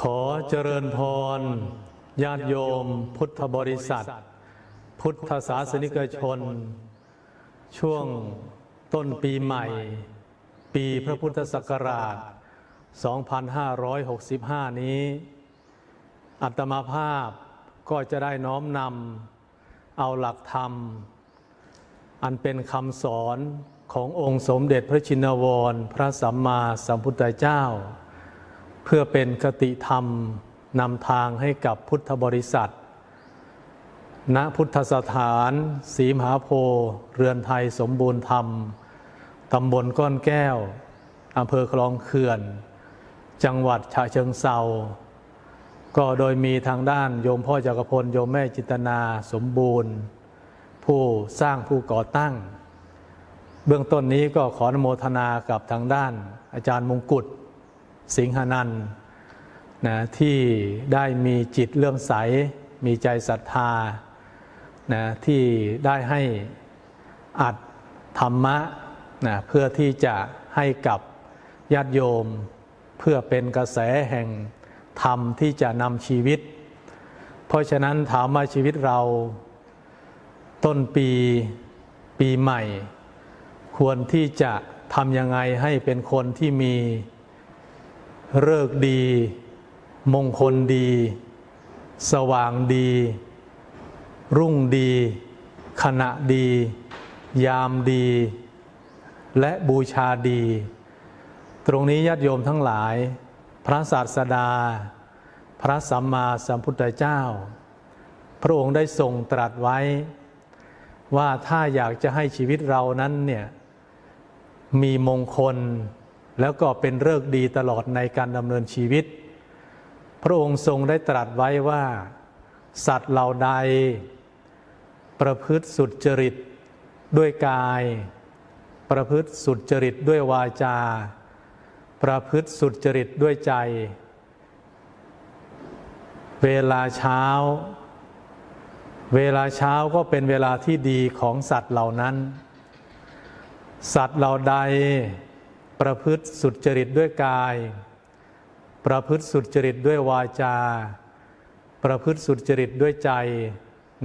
ขอเจริญพร ญาติโยม พุทธบริษัท พุทธศาสนิกชน ช่วงต้นปีใหม่ ปีพระพุทธศักราช 2565 นี้ อัตมาภาพก็จะได้น้อมนำเอาหลักธรรม อันเป็นคำสอนขององค์สมเด็จพระชินวร พระสัมมาสัมพุทธเจ้า พื่อเป็นคติธรรมนำทางให้กับพุทธบริษัท ณ พุทธสถานสีมหาโพธิ์เรือนไทยสมบูรณ์ธรรม ตำบลก้อนแก้ว อำเภอคลองเขื่อน จังหวัดฉะเชิงเซา ก็โดยมีทางด้านโยมพ่อจักรพล โยมแม่จิตนาสมบูรณ์ ผู้สร้างผู้ก่อตั้ง เบื้องต้นนี้ก็ขออนโมทนากับทางด้านอาจารย์มงกุฎ สิงหนันท์นะที่ได้มีจิตเลื่อมใส มีใจศรัทธานะที่ได้ให้อัดธรรมะนะเพื่อที่จะให้กับญาติโยม เพื่อเป็นกระแสแห่งธรรมที่จะนำชีวิต เพราะฉะนั้นถามว่าชีวิตเราต้นปีปีใหม่ ควรที่จะทำยังไงให้เป็นคนที่มี เลิกดี มงคลดี สว่างดี รุ่งดี ขณะดี ยามดี และบูชาดี ตรงนี้ญาติโยมทั้งหลาย พระศาสดา พระสัมมาสัมพุทธเจ้า พระองค์ได้ทรงตรัสไว้ ว่าถ้าอยากจะให้ชีวิตเรานั้นเนี่ยมีมงคล แล้วก็เป็นเลิกดีตลอดในการดำเนินชีวิต พระองค์ทรงได้ตรัสไว้ว่า สัตว์เหล่าใด ประพฤติสุดจริตด้วยกาย ประพฤติสุดจริตด้วยวาจา ประพฤติสุดจริตด้วยใจ เวลาเช้า เวลาเช้าก็เป็นเวลาที่ดีของสัตว์เหล่านั้น สัตว์เหล่าใด ประพฤติสุจริตด้วยกาย ประพฤติสุจริตด้วยวาจา ประพฤติสุจริตด้วยใจ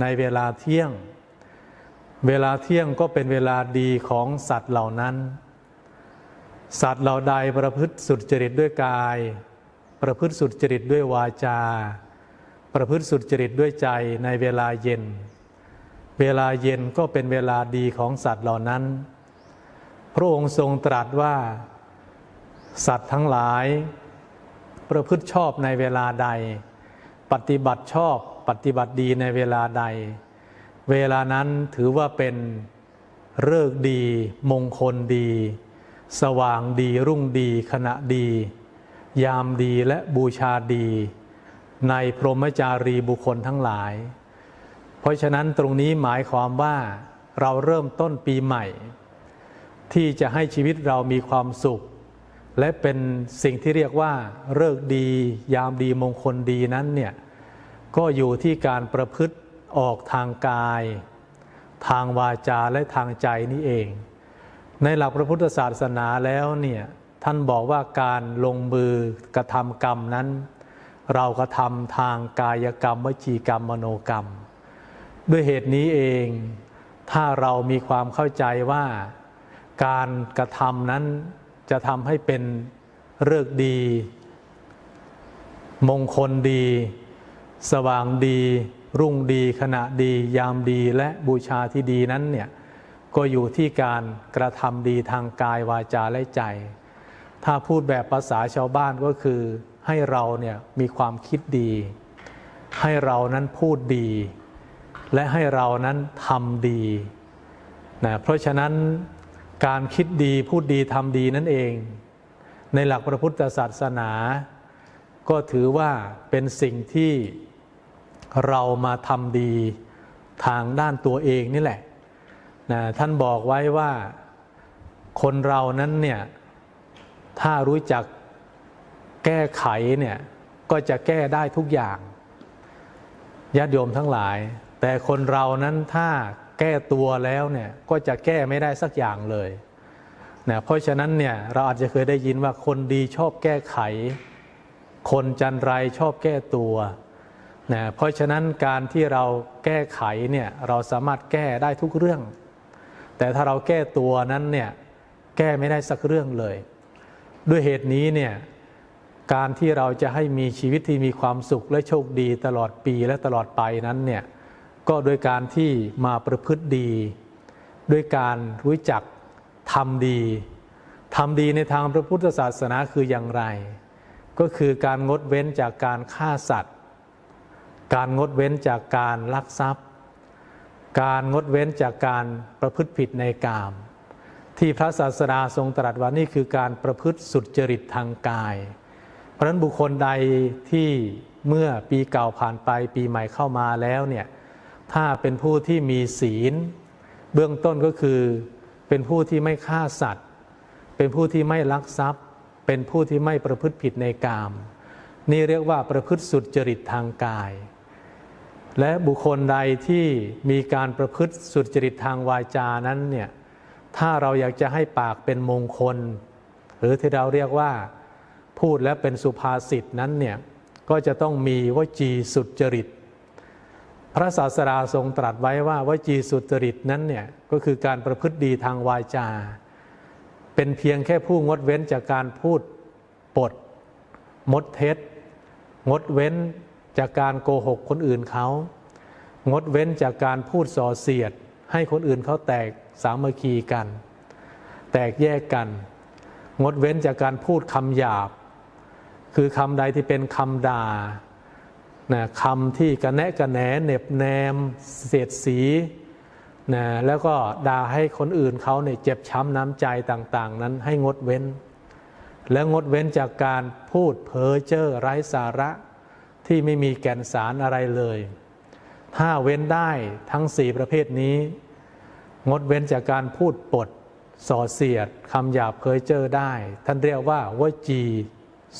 ในเวลาเที่ยง เวลาเที่ยงก็เป็นเวลาดีของสัตว์เหล่านั้น สัตว์เหล่าใดประพฤติสุจริตด้วยกาย ประพฤติสุจริตด้วยวาจา ประพฤติสุจริตด้วยใจในเวลาเย็น เวลาเย็นก็เป็นเวลาดีของสัตว์เหล่านั้น พระองค์ทรงตรัสว่า สัตว์ทั้งหลาย ประพฤติชอบในเวลาใด ปฏิบัติชอบปฏิบัติดีในเวลาใด เวลานั้นถือว่าเป็นเลิกดีมงคลดี สว่างดีรุ่งดีขณะดี ยามดีและบูชาดี ในพรหมจารีบุคคลทั้งหลาย เพราะฉะนั้นตรงนี้หมายความว่าเราเริ่มต้นปีใหม่ ที่จะให้ชีวิตเรามีความสุข และเป็นสิ่งที่เรียกว่าเลิกดียามดีมงคลดีนั้นเนี่ยก็อยู่ที่การประพฤติออกทางกาย ทางวาจาและทางใจนี่เอง ในหลักพระพุทธศาสนาแล้วเนี่ยท่านบอกว่าการลงมือกระทำกรรมนั้น เรากระทำทางกายกรรมวจีกรรมมโนกรรม ด้วยเหตุนี้เอง ถ้าเรามีความเข้าใจว่า การกระทำนั้นจะทำให้เป็นเลิกดี มงคลดี สว่างดี รุ่งดี ขณะดี ยามดีและบูชาที่ดีนั้นเนี่ยก็อยู่ที่การกระทำดีทางกายวาจาและใจ ถ้าพูดแบบภาษาชาวบ้านก็คือให้เราเนี่ยมีความคิดดี ให้เรานั้นพูดดี และให้เรานั้นทำดีนะเพราะฉะนั้น การคิดดีพูดดีทำดีนั่นเอง ในหลักพระพุทธศาสนา ก็ถือว่าเป็นสิ่งที่เรามาทำดีทางด้านตัวเองนี่แหละนะท่านบอกไว้ว่าคนเรานั้นเนี่ยถ้ารู้จักแก้ไขเนี่ยก็จะแก้ได้ทุกอย่างญาติโยมทั้งหลาย แต่คนเรานั้นถ้า ก้ตัวแล้วเนี่ยก็จะแก้ไม่ได้สักอย่างเลยนะเพราะฉะนั้นเนี่ยเราอาจจะเคยได้ยินว่าคนดีชอบแก้ไข คนจันไรชอบแก้ตัวนะเพราะฉะนั้นการที่เราแก้ไขเนี่ยเราสามารถแก้ได้ทุกเรื่อง แต่ถ้าเราแก้ตัวนั้นเนี่ยแก้ไม่ได้สักเรื่องเลย ด้วยเหตุนี้เนี่ยการที่เราจะให้มีชีวิตที่มีความสุขและโชคดีตลอดปีและตลอดไปนั้นเนี่ย ก็โดยการที่มาประพฤติดี ด้วยการรู้จักทำดีทำดีในทางพระพุทธศาสนาคืออย่างไร ก็คือการงดเว้นจากการฆ่าสัตว์ การงดเว้นจากการลักทรัพย์ การงดเว้นจากการประพฤติผิดในกาม ที่พระศาสดาทรงตรัสว่านี่คือการประพฤติสุดจริตทางกาย เพราะนั้นบุคคลใดที่เมื่อปีเก่าผ่านไปปีใหม่เข้ามาแล้วเนี่ย ถ้าเป็นผู้ที่มีศีล เบื้องต้นก็คือ เป็นผู้ที่ไม่ฆ่าสัตว์ เป็นผู้ที่ไม่ลักทรัพย์ เป็นผู้ที่ไม่ประพฤติผิดในกาม นี่เรียกว่าประพฤติสุดจริตทางกาย และบุคคลใดที่มีการประพฤติสุดจริตทางวาจานั้นเนี่ยถ้าเราอยากจะให้ปากเป็นมงคล หรือที่เราเรียกว่าพูดและเป็นสุภาษิตนั้นเนี่ยก็จะต้องมีวจีสุดจริต พระศาสดาทรงตรัสไว้ว่าวจีสุจริตนั้นเนี่ยก็คือการประพฤติดีทางวาจา เป็นเพียงแค่ผู้งดเว้นจากการพูดปดมดเท็จ งดเว้นจากการโกหกคนอื่นเขา งดเว้นจากการพูดส่อเสียด ให้คนอื่นเขาแตกสามัคคีกัน แตกแยกกัน งดเว้นจากการพูดคำหยาบ คือคำใดที่เป็นคำด่า นะคำที่กระแนะกระแหนเหน็บแนม เสียดสีนะแล้วก็ด่าให้คนอื่นเขาเนี่ยเจ็บช้ำน้ำใจต่าง ๆ นั้นให้งดเว้น และงดเว้นจากการพูดเพ้อเจ้อไร้สาระที่ไม่มีแก่นสารอะไรเลย ถ้าเว้นได้ทั้งสี่ประเภทนี้ งดเว้นจากการพูดปดส่อเสียดคำหยาบเพ้อเจ้อได้ ท่านเรียกว่าวจี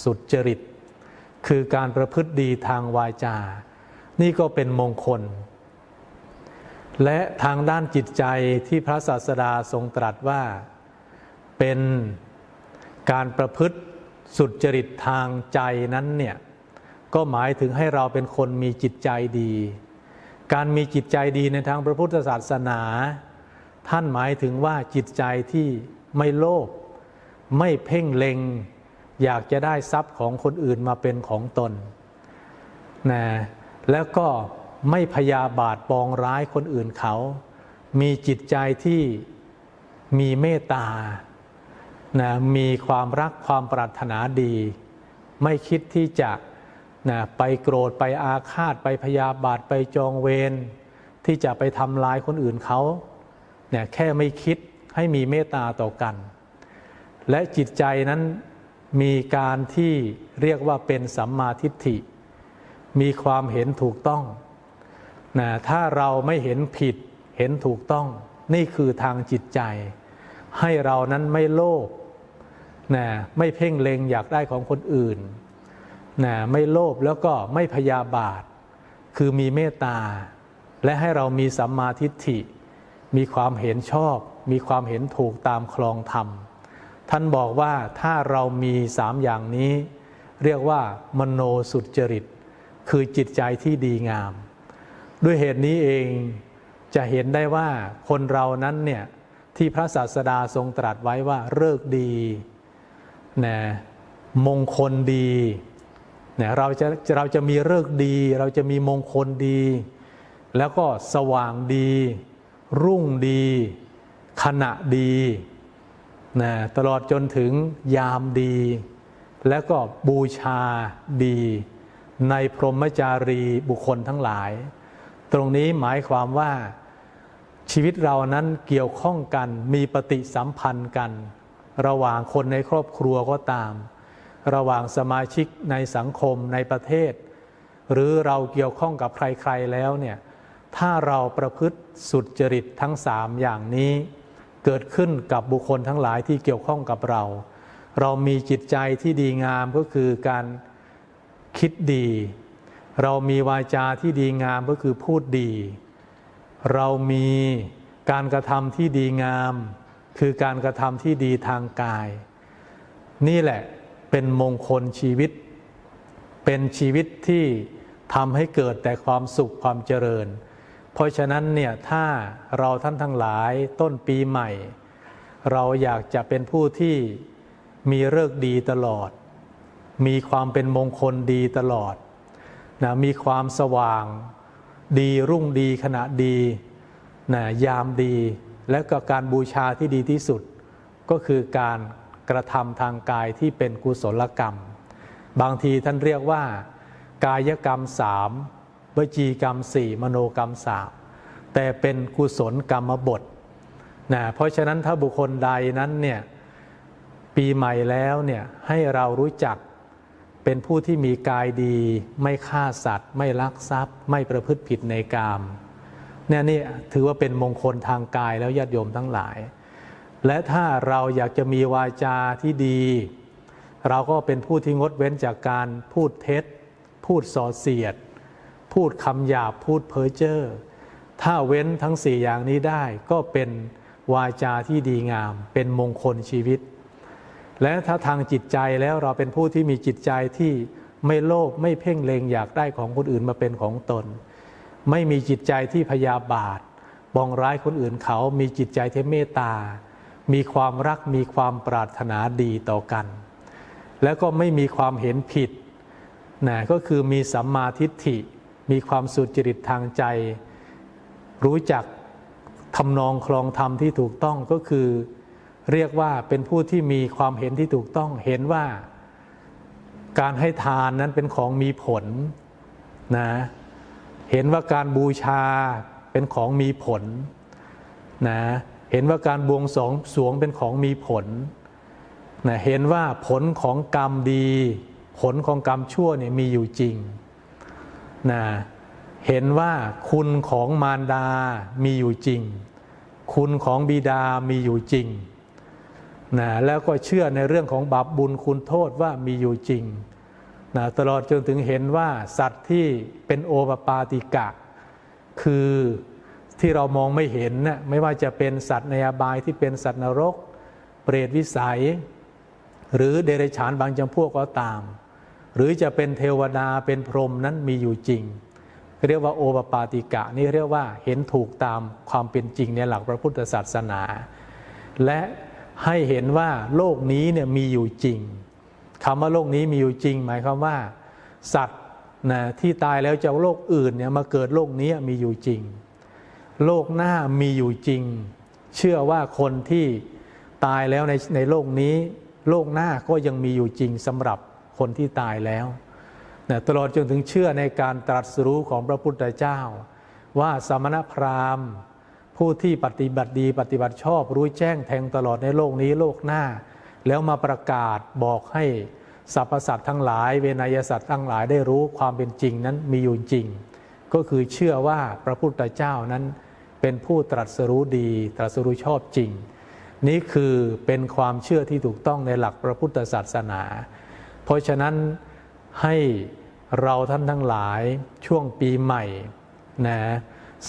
สุจริต คือการประพฤติดีทางวาจา นี่ก็เป็นมงคล และทางด้านจิตใจที่พระศาสดาทรงตรัสว่าเป็นการประพฤติสุจริตทางใจนั้นเนี่ยก็หมายถึงให้เราเป็นคนมีจิตใจดี การมีจิตใจดีในทางพระพุทธศาสนา ท่านหมายถึงว่าจิตใจที่ไม่โลภไม่เพ่งเล็ง อยากจะได้ทรัพย์ของคนอื่นมาเป็นของตนนะแล้วก็ไม่พยาบาทปองร้ายคนอื่นเขา มีจิตใจที่มีเมตตานะมีความรักความปรารถนาดี ไม่คิดที่จะนะไปโกรธไปอาฆาตไปพยาบาทไปจองเวรที่จะไปทำลายคนอื่นเขาเนี่ยแค่ไม่คิดให้มีเมตตาต่อกัน และจิตใจนั้น มีการที่เรียกว่าเป็นสัมมาทิฏฐิ มีความเห็นถูกต้องนะถ้าเราไม่เห็นผิดเห็นถูกต้อง นี่คือทางจิตใจ ให้เรานั้นไม่โลภนะไม่เพ่งเล็งอยากได้ของคนอื่นนะไม่โลภแล้วก็ไม่พยาบาท คือมีเมตตา และให้เรามีสัมมาทิฏฐิ มีความเห็นชอบ มีความเห็นถูกตามคลองธรรม ท่านบอกว่าถ้าเรามีสามอย่างนี้ เรียกว่ามโนสุจริต คือจิตใจที่ดีงาม ด้วยเหตุนี้เองจะเห็นได้ว่าคนเรานั้นเนี่ยที่พระศาสดาทรงตรัสไว้ว่าเลิกดีนะมงคลดีเนี่ยเราจะเราจะมีเลิกดี เราจะมีมงคลดี แล้วก็สว่างดี รุ่งดี ขณะดี นะตลอดจนถึงยามดี แล้วก็บูชาดี ในพรหมจารีบุคคลทั้งหลาย ตรงนี้หมายความว่าชีวิตเรานั้นเกี่ยวข้องกันมีปฏิสัมพันธ์กัน ระหว่างคนในครอบครัวก็ตาม ระหว่างสมาชิกในสังคมในประเทศ หรือเราเกี่ยวข้องกับใครๆแล้วเนี่ยถ้าเราประพฤติสุดจริตทั้งสามอย่างนี้ เกิดขึ้นกับบุคคลทั้งหลายที่เกี่ยวข้องกับเรา เรามีจิตใจที่ดีงามก็คือการคิดดี เรามีวาจาที่ดีงามก็คือพูดดี เรามีการกระทำที่ดีงาม คือการกระทำที่ดีทางกาย นี่แหละเป็นมงคลชีวิต เป็นชีวิตที่ทำให้เกิดแต่ความสุขความเจริญ เพราะฉะนั้นเนี่ยถ้าเราท่านทั้งหลายต้นปีใหม่ เราอยากจะเป็นผู้ที่มีเลิกดีตลอด มีความเป็นมงคลดีตลอดนะมีความสว่างดีรุ่งดีขณะดีนะยามดี และก็การบูชาที่ดีที่สุด ก็คือการกระทำทางกายที่เป็นกุศลกรรม บางทีท่านเรียกว่า กายกรรมสาม วจีกรรมสี่มโนกรรมสามแต่เป็นกุศลกรรมบทนะเพราะฉะนั้นถ้าบุคคลใดนั้นเนี่ยปีใหม่แล้วเนี่ยให้เรารู้จักเป็นผู้ที่มีกายดี ไม่ฆ่าสัตว์ ไม่ลักทรัพย์ ไม่ประพฤติผิดในกามเนี่ยนี่ถือว่าเป็นมงคลทางกายแล้วญาติโยมทั้งหลาย และถ้าเราอยากจะมีวาจาที่ดี เราก็เป็นผู้ที่งดเว้นจากการพูดเท็จ พูดส่อเสียด พูดคำหยาบพูดเพ้อเจ้อถ้าเว้นทั้งสี่อย่างนี้ได้ก็เป็นวาจาที่ดีงาม เป็นมงคลชีวิต และถ้าทางจิตใจแล้วเราเป็นผู้ที่มีจิตใจที่ไม่โลภไม่เพ่งเลงอยากได้ของคนอื่นมาเป็นของตน ไม่มีจิตใจที่พยาบาทบองร้ายคนอื่นเขามีจิตใจที่เมตตา มีความรักมีความปรารถนาดีต่อกัน แล้วก็ไม่มีความเห็นผิดนะก็คือมีสัมมาทิฏฐิ มีความสุจริตทางใจ รู้จักทำนองคลองธรรมที่ถูกต้องก็คือ เรียกว่าเป็นผู้ที่มีความเห็นที่ถูกต้องเห็นว่าการให้ทานนั้นเป็นของมีผลนะเห็นว่าการบูชาเป็นของมีผลนะเห็นว่าการบวงสรวงสวงเป็นของมีผลนะเห็นว่าผลของกรรมดี ผลของกรรมชั่วเนี่ยมีอยู่จริง นะเห็นว่าคุณของมารดามีอยู่จริง คุณของบิดามีอยู่จริงนะแล้วก็เชื่อในเรื่องของบาปบุญคุณโทษว่ามีอยู่จริงนะตลอดจนถึงเห็นว่าสัตว์ที่เป็นโอปปาติกะ คือที่เรามองไม่เห็นนะไม่ว่าจะเป็นสัตว์ในอบายที่เป็นสัตว์นรก เปรตวิสัย หรือเดรัจฉานบางจำพวกก็ตาม หรือจะเป็นเทวดาเป็นพรหมนั้นมีอยู่จริง เรียกว่าโอปปาติกะนี่เรียกว่าเห็นถูกตามความเป็นจริงในหลักพระพุทธศาสนา และให้เห็นว่าโลกนี้เนี่ยมีอยู่จริงคำว่าโลกนี้มีอยู่จริง หมายความว่า สัตว์นะที่ตายแล้วจากโลกอื่นเนี่ยมาเกิดโลกนี้มีอยู่จริง โลกหน้ามีอยู่จริง เชื่อว่าคนที่ตายแล้วในในโลกนี้ โลกหน้าก็ยังมีอยู่จริงสำหรับ คนที่ตายแล้วนะตลอดจนถึงเชื่อในการตรัสรู้ของพระพุทธเจ้า ว่าสมณพราหมณ์ ผู้ที่ปฏิบัติดีปฏิบัติชอบรู้แจ้งแทงตลอดในโลกนี้โลกหน้า แล้วมาประกาศบอกให้สรรพสัตว์ทั้งหลาย เวนยสัตว์ทั้งหลายได้รู้ความเป็นจริงนั้นมีอยู่จริง ก็คือเชื่อว่าพระพุทธเจ้านั้น เป็นผู้ตรัสรู้ดีตรัสรู้ชอบจริง นี่คือเป็นความเชื่อที่ถูกต้องในหลักพระพุทธศาสนา เพราะฉะนั้นให้เราท่านทั้งหลายช่วงปีใหม่นะ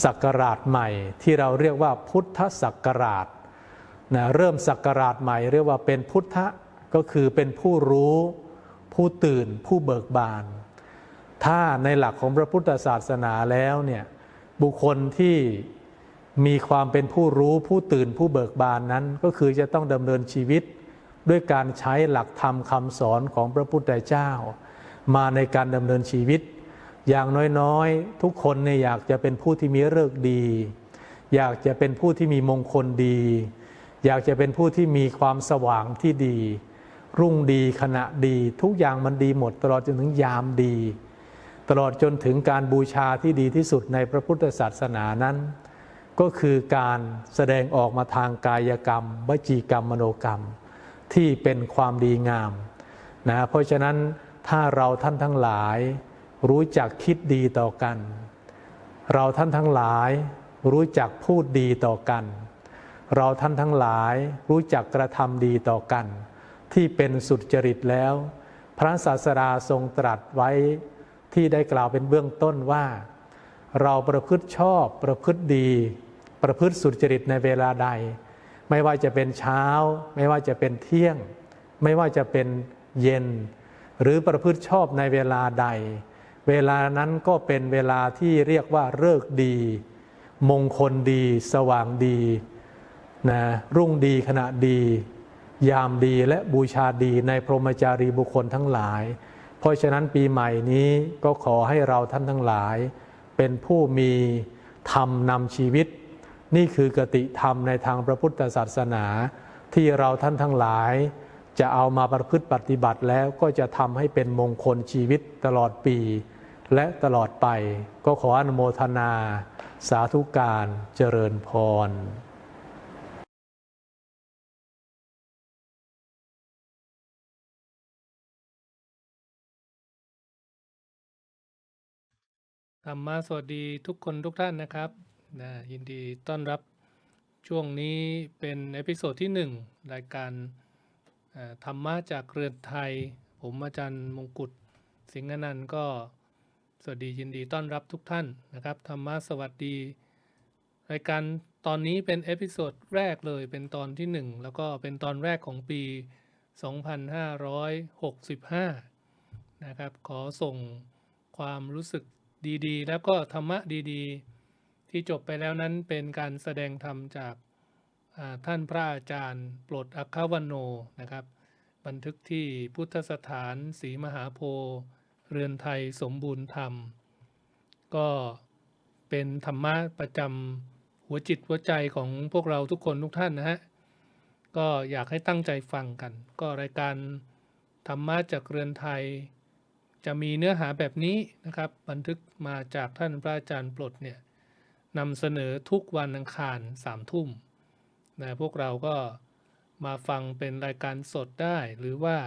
ศักราชใหม่ที่เราเรียกว่าพุทธศักราชนะเริ่มศักราชใหม่ เรียกว่าเป็นพุทธก็คือเป็นผู้รู้ผู้ตื่นผู้เบิกบาน ถ้าในหลักของพระพุทธศาสนาแล้วเนี่ยบุคคลที่มีความเป็นผู้รู้ผู้ตื่นผู้เบิกบานนั้นก็คือจะต้องดำเนินชีวิต ด้วยการใช้หลักธรรมคำสอนของพระพุทธเจ้า มาในการดำเนินชีวิต อย่างน้อยๆ ทุกคนเนี่ยอยากจะเป็นผู้ที่มีเลิกดี อยากจะเป็นผู้ที่มีมงคลดี อยากจะเป็นผู้ที่มีความสว่างที่ดี รุ่งดีขณะดี ทุกอย่างมันดีหมดตลอดจนถึงยามดี ตลอดจนถึงการบูชาที่ดีที่สุดในพระพุทธศาสนานั้น ก็คือการแสดงออกมาทางกายกรรมวจีกรรมมโนกรรม ที่เป็นความดีงามนะเพราะฉะนั้นถ้าเราท่านทั้งหลายรู้จักคิดดีต่อกัน เราท่านทั้งหลายรู้จักพูดดีต่อกัน เราท่านทั้งหลายรู้จักกระทำดีต่อกัน ที่เป็นสุดจริตแล้ว พระศาสดาทรงตรัสไว้ที่ได้กล่าวเป็นเบื้องต้นว่า เราประพฤติชอบประพฤติดี ประพฤติสุดจริตในเวลาใด ไม่ว่าจะเป็นเช้า ไม่ว่าจะเป็นเที่ยง ไม่ว่าจะเป็นเย็น หรือประพฤติชอบในเวลาใด เวลานั้นก็เป็นเวลาที่เรียกว่าเลิกดี มงคลดี สว่างดีนะรุ่งดีขณะดี ยามดีและบูชาดีในพรหมจารีบุคคลทั้งหลาย เพราะฉะนั้นปีใหม่นี้ก็ขอให้เราท่านทั้งหลาย เป็นผู้มีธรรมนำชีวิต นี่คือกติธรรมในทางพระพุทธศาสนา ที่เราท่านทั้งหลาย จะเอามาประพฤติปฏิบัติแล้วก็จะทำให้เป็นมงคลชีวิตตลอดปี และตลอดไป ก็ขออนุโมทนา สาธุการเจริญพรธรรมาสวัสดีทุกคนทุกท่านนะครับ นะยินดีต้อนรับช่วงนี้เป็นเอพิโซดที่หนึ่งรายการธรรมะจากเรือนไทย ผมอาจารย์มงกุฎสิงห์นันต์ก็สวัสดียินดีต้อนรับทุกท่านนะครับธรรมะสวัสดี รายการตอนนี้เป็นเอพิโซดแรกเลยเป็นตอนที่หนึ่งแล้วก็เป็นตอนแรกของปี 2565 นะครับ ขอส่งความรู้สึกดีๆ แล้วก็ธรรมะดีๆ ที่จบไปแล้วนั้นเป็นการแสดงธรรมจากท่านพระอาจารย์ปลดอัคควันโนนะครับ บันทึกที่พุทธสถานศรีมหาโพธิ์เรือนไทยสมบูรณ์ธรรม ก็เป็นธรรมะประจำหัวจิตหัวใจของพวกเราทุกคนทุกท่านนะฮะก็อยากให้ตั้งใจฟังกัน ก็รายการธรรมะจากเรือนไทย จะมีเนื้อหาแบบนี้นะครับ บันทึกมาจากท่านพระอาจารย์ปลดเนี่ย นำเสนอทุกวันอังคารสามทุ่มนะพวกเราก็มาฟังเป็นรายการสดได้หรือว่า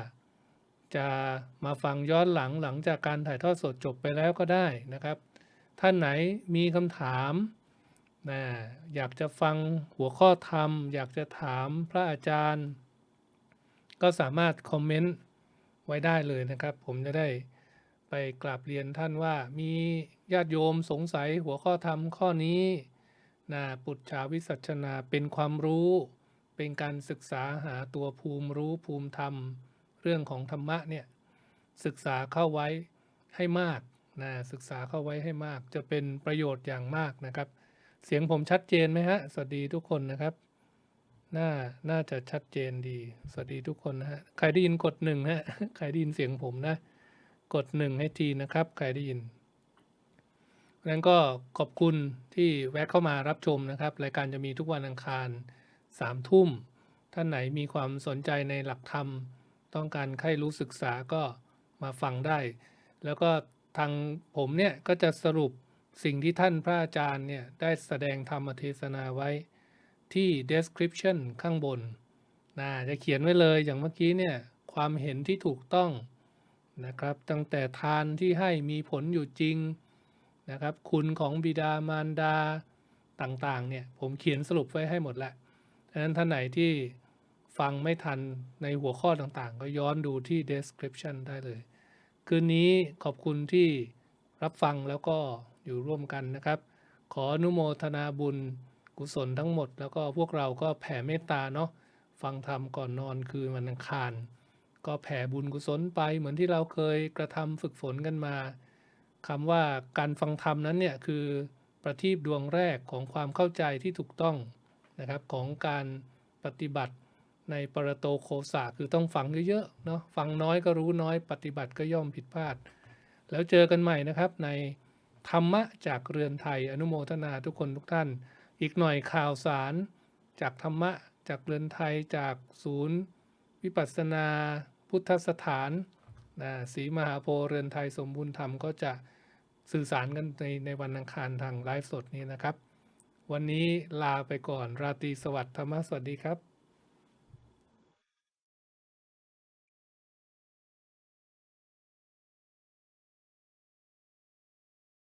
จะมาฟังย้อนหลังหลังจากการถ่ายทอดสดจบไปแล้วก็ได้นะครับ ท่านไหนมีคำถามนะอยากจะฟังหัวข้อธรรม อยากจะถามพระอาจารย์ ก็สามารถคอมเมนต์ไว้ได้เลยนะครับ ผมจะได้ไปกราบเรียนท่านว่ามี ญาติโยมสงสัยหัวข้อธรรมข้อนี้นะปุจฉาวิสัชนาเป็นความรู้ เป็นการศึกษาหาตัวภูมิรู้ภูมิธรรม เรื่องของธรรมะเนี่ยศึกษาเข้าไว้ให้มากนะศึกษาเข้าไว้ให้มาก จะเป็นประโยชน์อย่างมากนะครับ เสียงผมชัดเจนไหมฮะ สวัสดีทุกคนนะครับ น่าน่าจะชัดเจนดี สวัสดีทุกคนนะฮะใครได้ยินกดหนึ่งฮะใครได้ยินเสียงผมนะ กดหนึ่งให้ทีนะครับ ใครได้ยิน นั้นก็ขอบคุณที่แวะเข้ามารับชมนะครับ รายการจะมีทุกวันอังคารสามทุ่ม ท่านไหนมีความสนใจในหลักธรรม ต้องการใครรู้ศึกษาก็มาฟังได้ แล้วก็ทางผมเนี่ยก็จะสรุปสิ่งที่ท่านพระอาจารย์เนี่ยได้แสดงธรรมเทศนาไว้ที่ description ข้างบนนะจะเขียนไว้เลยอย่างเมื่อกี้เนี่ยความเห็นที่ถูกต้องนะครับ ตั้งแต่ทานที่ให้มีผลอยู่จริง นะครับ คุณของบิดามารดาต่างๆ เนี่ย ผมเขียนสรุปไว้ให้หมดแล้วดังนั้นท่านไหนที่ฟังไม่ทันในหัวข้อต่างๆ ก็ย้อนดูที่ description ได้เลย คืนนี้ขอบคุณที่รับฟังแล้วก็อยู่ร่วมกันนะครับ ขออนุโมทนาบุญกุศลทั้งหมด แล้วก็พวกเราก็แผ่เมตตาเนาะฟังธรรมก่อนนอนคืนวันอังคาร ก็แผ่บุญกุศลไปเหมือนที่เราเคยกระทำฝึกฝนกันมา คำว่าการฟังธรรมนั้นเนี่ยคือประทีปดวงแรกของความเข้าใจที่ถูกต้องนะครับของการปฏิบัติในปรโตโคสาคือต้องฟังเยอะๆเนาะฟังน้อยก็รู้น้อย ปฏิบัติก็ย่อมผิดพลาด แล้วเจอกันใหม่นะครับในธรรมะจากเรือนไทยอนุโมทนาทุกคนทุกท่าน อีกหน่อยข่าวสาร จากธรรมะจากเรือนไทยจากศูนย์ วิปัสสนา พุทธสถานนะศรีมหาโพเรือนไทยสมบูรณ์ธรรมก็จะ สื่อสารกันในในวันอังคารทางไลฟ์สดนี้นะครับ วันนี้ลาไปก่อน ราตรีสวัสดิ์ธรรมสวัสดีครับ